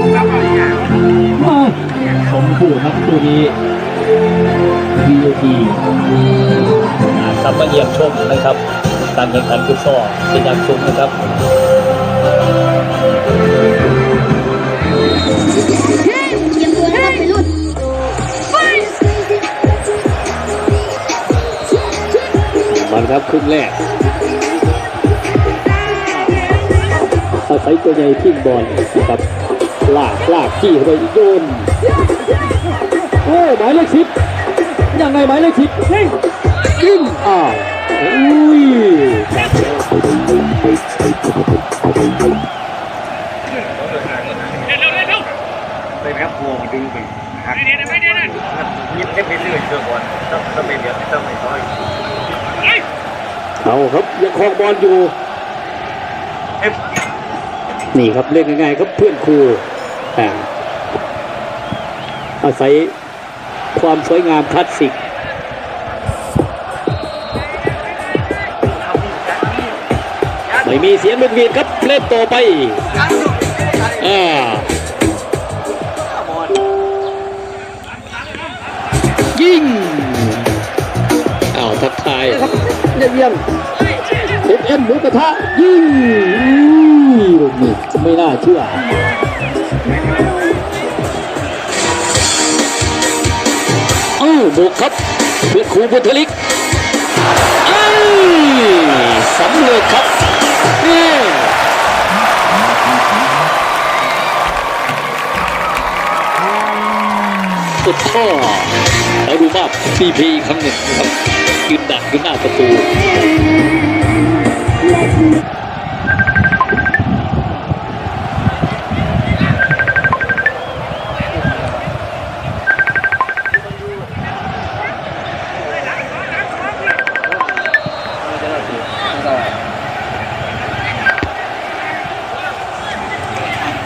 อ้าสมคู่ครับตัวนี้ VAT ครับมาเยี่ยมชมนะครับ การแข่งขันฟุตซอลเป็นอย่างสูงนะครับเตรียมตัวนะครับไปรุ่นมันครับครึ่งแรกอาศัยตัวใหญ่ทิ้งบอลนะครับ ลากลากขี้เข้าไปโยนโอ้หมายเลขสิบยังไงหมายเลขสิบเฮ้ยยิงอ้าวอุ้ยจับแล้วเป็นครับพวงดึงไปหักยิบได้ไปเรื่อยเชื่อบอลต้องต้องไม่เดือดต้องไม่น้อยเอาครับยังครองบอลอยู่เอฟนี่ครับเล่นง่ายๆครับเพื่อนครู อ่าอาศัยความสวยงามคลาสสิกไม่มีเสียงเป็นวีดครับเล่นต่อไปอ่ายิงอ้าวทักทายครับเยี่ยมเยี่ยมเอ็มเอ็มหมูกระทะยิงอุ้ยลูกนี่ไม่น่าเชื่อ บุกครับเพื่อนครูบุตรลิกเอ้สำเร็จครับนี่สุดท่อแล้วดูภาพซีพีครั้งหนึ่งครับยืนดักอยู่หน้าประตู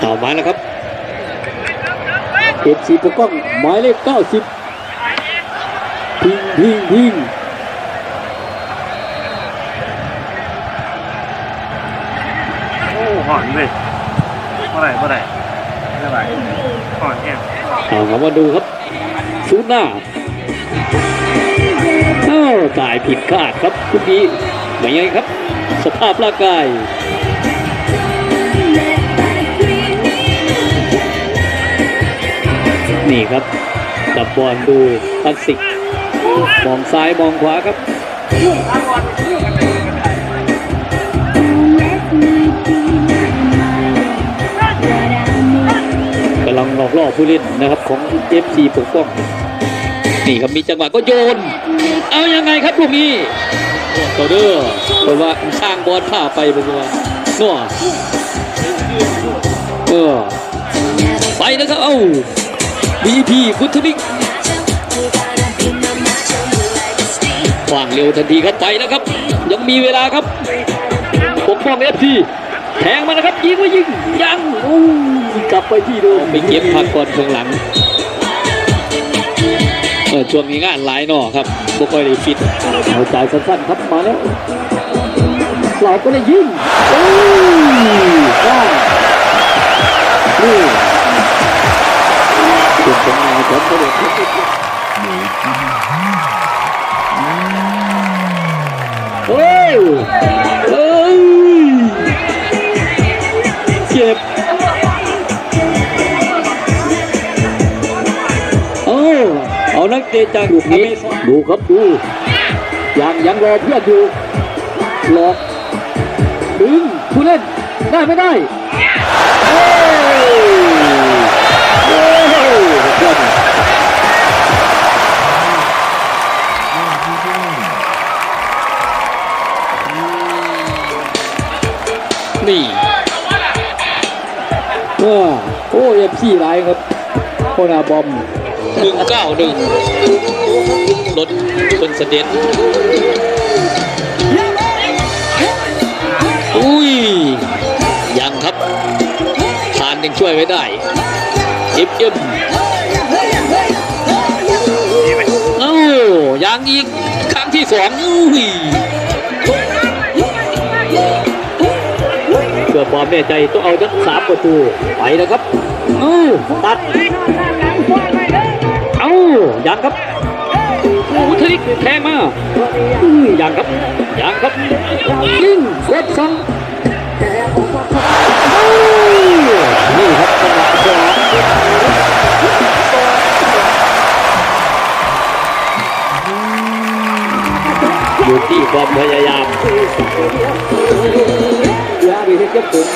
ต่อมาแล้วครับเอฟซีปกป้องหมายเลขเก้าสิบพิงพิงพิงโอ้หอนเลยเมื่อไหร่เมื่อไหร่เมื่อไหร่หอนแห้งเอาครับมาดูครับซูหน้าเอ้าตายผิดคาดครับทุกนี้ไม่ไงครับ สภาพร่างกาย นี่ครับดับบอลดูคลาสสิก มองซ้ายมองขวาครับกำลังหลอกล่อผู้เล่นนะครับของ FC ปกป้อง นี่ครับมีจังหวะก็โยน เอายังไงครับลูกนี้ต่อเด้อเพราะว่าข้างบอลผ่าไปเป็นว่านัวเออไปนะครับ เอ้า BP พุทธนิกวางเร็วทันทีครับไปแล้วครับ ยังมีเวลาครับปกป้องเอฟซีแทงมานะครับยิงว่ายิงยังโอ้กลับไปที่เดิมไปเก็บผักก่อนข้างหลังเออช่วงนี้งานหลายหนอครับบ่ค่อยได้ฟิตเอาจ่ายสั้นๆครับมาแล้วเราก็ได้ยิงโอ้ยได้นี่ เป็นผลงานของตัวเด็กเฮ้ยเฮ้ยเจ็บเอาเอานักเตะจากลูกนี้ดูครับดูยังยังรอเพื่อนอยู่หลอกดึงผู้เล่นได้ไม่ได้ นี่ว้าโอ้เอฟซีไรครับโคนาบอมหนึ่งเก้าหนึ่งรถคนเสด็จ อุ้ย ยังครับทานยังช่วยไว้ได้เอฟเอ็มเอ้ายังอีกครั้งที่สองอุ้ย พื่อความแน่ใจต้องเอาทั้งสามประตูไปนะครับเอ้าตัดเอ้ายังครับโอ้ทนิกแทงมาอื้ยังครับยังครับยิงกดสองเอ้านี่ครับจังหวะขวาอยู่ที่ความพยายาม ยาไปเฮ็ดกับผม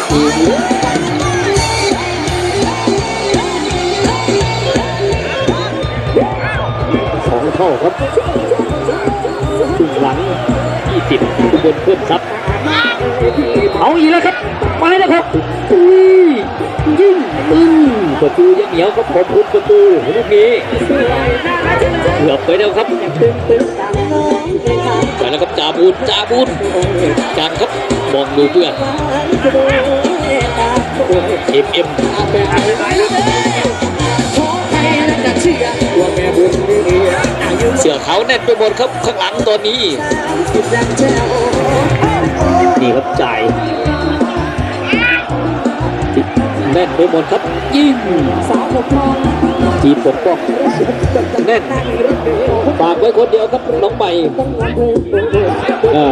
สองเท่าครับถึงหลังที่ติดอุบลเพิ่มทรัพย์เอาอีกแล้วครับมาแล้วครับอุ้ยยิงอึ้งประตูยังเหนียวครับขอบคุณประตูลูกนี้เกือบไปแล้วครับไปแล้วครับจาบูนจาบูนจานครับ มองดูเพื่อนเอ็มเอ็มเสือเขาแน่นไปหมดครับข้างหลังตัวนี้ นี่ครับจ่าย แน่นไปหมดครับยิงทีมปกป้องแน่นฝากไว้คนเดียวครับน้องใหม่อ่า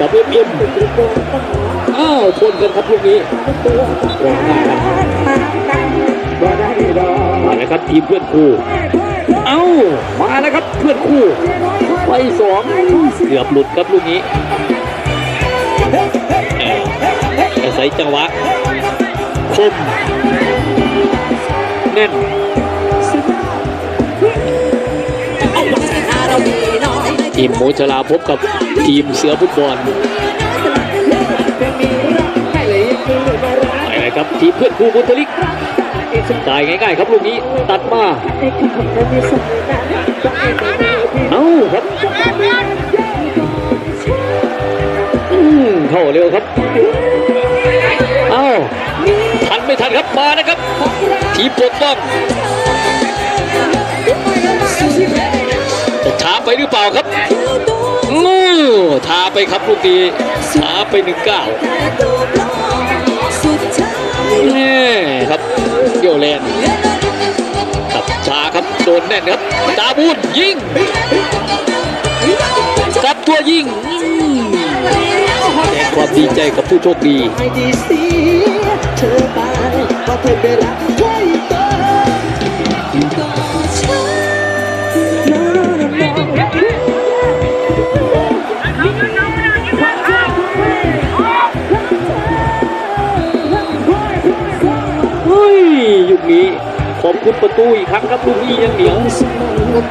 กับเอ็มเอ็มอ้าวชนกันครับลูกนี้แรงหน้ากันมาแล้วครับทีมเพื่อนคู่เอ้ามาแล้วครับเพื่อนคู่ไปสองเกือบหลุดครับลูกนี้เอ่ออาศัยจังหวะ คมแน่นทีมหมูชลาพบกับทีมเสือฟุตบอลไปเลยครับทีมเพื่อนครูบุตริกจ่ายง่ายๆครับลูกนี้ตัดมาเอ้าครับเข้าเร็วครับ ไม่ทันครับมานะครับ ทีปกป้องจะช้าไปหรือเปล่าครับงูท้าไปครับลูกนี้ช้าไปหนึ่งเก้านี่ครับเกี่ยวแลนครับชาครับโดนแน่นครับดาบูนยิงกับตัวยิงแสดงความดีใจกับผู้โชคดีดี เสียเธอไปเพราะเธอไปรักใครต่อก็ฉัน No, no, no. เฮ้ยยุคนี้ขอบคุณประตูอีกครั้งครับลูกนี้ยังเหนียว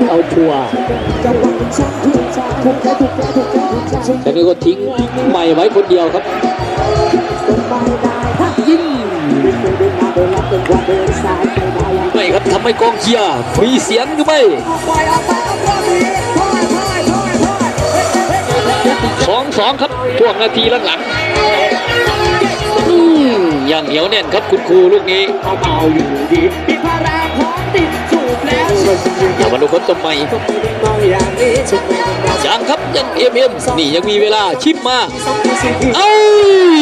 เอาชัวร์จังหวะฉันถูกใจถูกใจถูกใจถูกใจถูกใจแต่นี่ก็ทิ้งใหม่ไว้คนเดียวครับ ไม่ครับทำให้กองเชียร์มีเสียงหรือไม่ไปเอาตัวมือพ่อยสองสองครับช่วงนาทีหลังๆอืมอย่างเหนียวแน่นครับคุณครูลูกนี้เอาเมาอยู่ดีมีพาราพร้อมติดสูบแล้วฉันยังอย่าดูคนต่อไปก็ไม่ได้เมาอย่างนี้ฉันไม่ได้เมายังครับยังเอ็มเอ็มนี่ยังมีเวลาชิปมา เอ้ย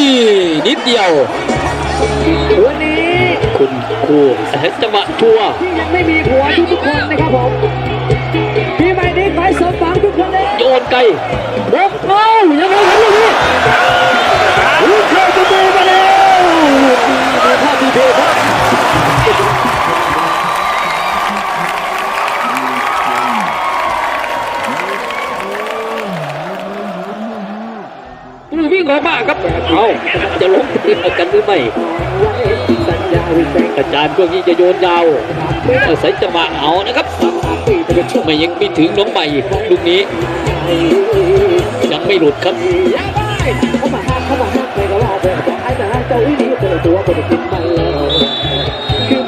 นิดเดียว วันนี้คุณครูจังหวะชัวร์ที่ยังไม่มีผัวทุกๆคนนะครับผมพี่ใหม่นี้ขอให้สมหวังทุกคนเลยโยนไกลบกเอ้ายังไงครับลูกนี้ลูกเข้าประตูมาแล้วลูกนี้ดูท่าทีเทครับอืมวิ่งออกมาครับเอาจะล้มกันหรือไม่ สัญญาวิเศษอาจารย์พวกนี้จะโยนยาวอาศัยจังหวะเอานะครับไม่ยังไม่ถึงน้องใหม่ลูกนี้ ยังไม่หลุดครับ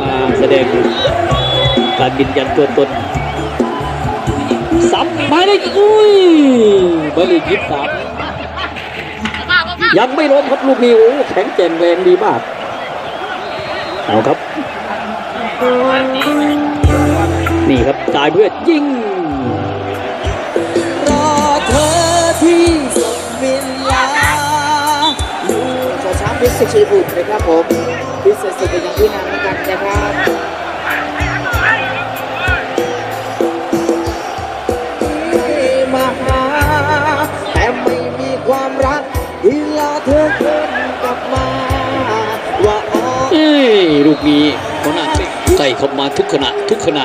มาแสดงการยืนยันตัวตนสับหมายเลขอุ้ยหมายเลขยี่สิบสามยังไม่ล้มครับลูกนี้โอ้แข็งแกร่งแรงดีมาก เอาครับ นี่ครับจ่ายเพื่อยิงรอเธอที่สุดเวลาอยู่ช้าๆพิเศษชัยบุตรนะครับผมพิเศษสุดเป็นอย่างที่นำแล้วกันนะครับมาหาแต่ไม่มีความรักที่รอเธอคืนกลับมาว่าอ๋อเอ้ยลูกนี้ หัวหน้าเตะใส่เข้ามาทุกขณะทุกขณะ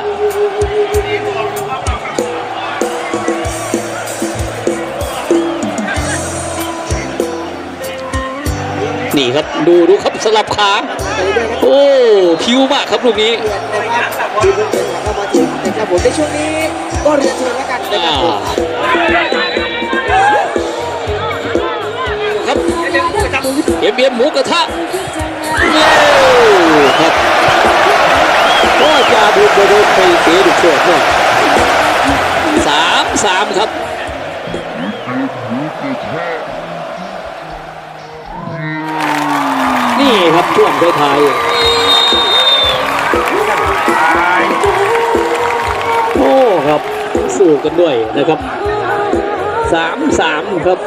นี่ครับดูดูครับสลับขาโอ้พิวมากครับลูกนี้นะครับที่เพิ่งเดินทางเข้ามาถึงนะครับผมในช่วงนี้ก็เรียนเชิญแล้วกันนะครับผมครับเบียมเบียมหมูกระทะครับ ก็จะดูโดนไปเสียดุเชือกเนี่ยสามสามครับนี่ครับช่วงท้ายโอ้ครับสู้กันด้วยนะครับสามสามครับ